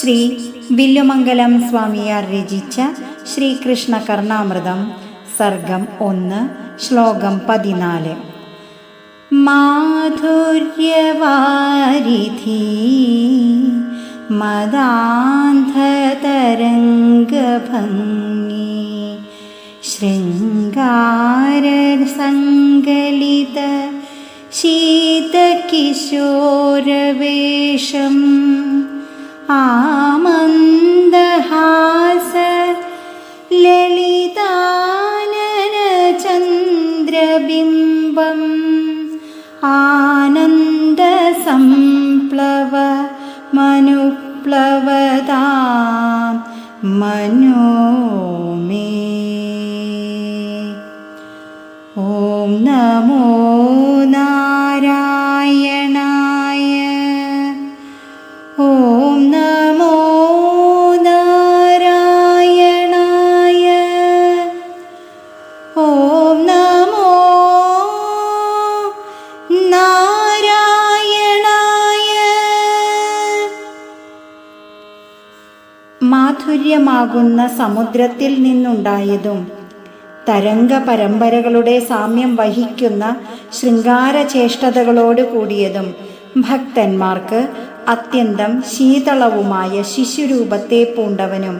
ശ്രീ വില്ലുമംഗലം സ്വാമിയാർ രചിച്ച ശ്രീകൃഷ്ണ കർണാമൃതം സർഗം ഒന്ന് ശ്ലോകം പതിനാല്. മാധുര്യവാരിധി മദാന്ധതരംഗഭംഗി ശൃംഗാരസങ്കലിത ശീതകിശോരവേഷം. ആമന്ദഹാസ ലളിതാനനചന്ദ്രബിംബം ആനന്ദസംപ്ലവ മനുപ്ലവതാം മനോമേ ഓം നമോ മാധുര്യമാകുന്ന സമുദ്രത്തിൽ നിന്നുണ്ടായതും തരംഗ പരമ്പരകളുടെ സാമ്യം വഹിക്കുന്ന ശൃംഗാരചേഷ്ടതകളോട് കൂടിയതും ഭക്തന്മാർക്ക് അത്യന്തം ശീതളവുമായ ശിശുരൂപത്തെ പൂണ്ടവനും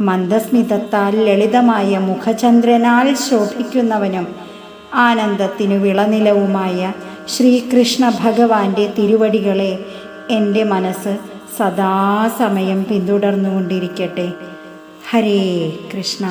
മന്ദസ്മിതത്താൽ ലളിതമായ മുഖചന്ദ്രനാൽ ശോഭിക്കുന്നവനും ആനന്ദത്തിനു വിളനിലവുമായ ശ്രീകൃഷ്ണ ഭഗവാന്റെ തിരുവടികളെ എന്റെ മനസ്സ് സദാസമയം പിന്തുടർന്നുകൊണ്ടിരിക്കട്ടെ. ഹരേ കൃഷ്ണ.